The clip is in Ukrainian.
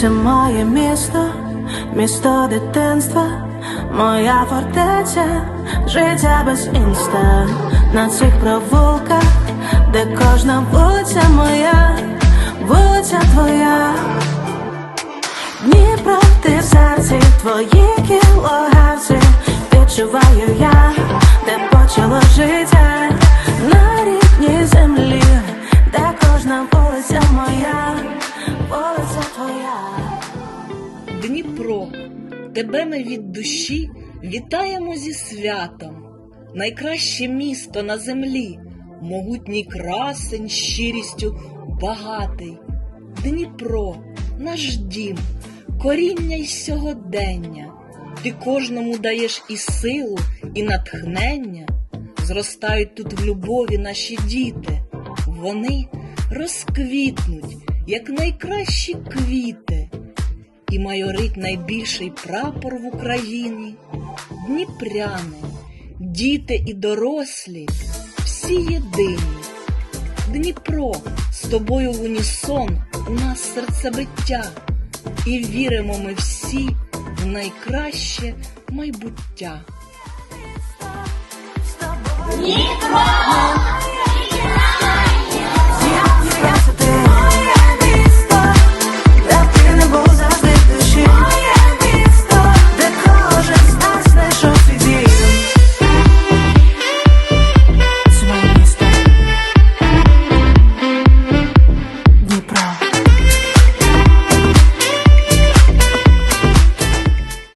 Це моє місто, місто дитинства, моя фортеця, життя без інста. На цих провулках, де кожна вулиця моя, вулиця твоя. Дніпро, ти серці, твої кілогавці, відчуваю я, де почало життя. На рідній землі, де кожна вулиця моя, Дніпро, тебе ми від душі вітаємо зі святом. Найкраще місто на землі, могутній красень, щирістю багатий. Дніпро, наш дім, коріння й сьогодення. Ти кожному даєш і силу, і натхнення. Зростають тут в любові наші діти. Вони розквітнуть, як найкращі квіти і майорить найбільший прапор в Україні. Дніпряни, діти і дорослі, всі єдині. Дніпро, з тобою в унісон у нас серцебиття, і віримо ми всі в найкраще майбуття. Дніпро!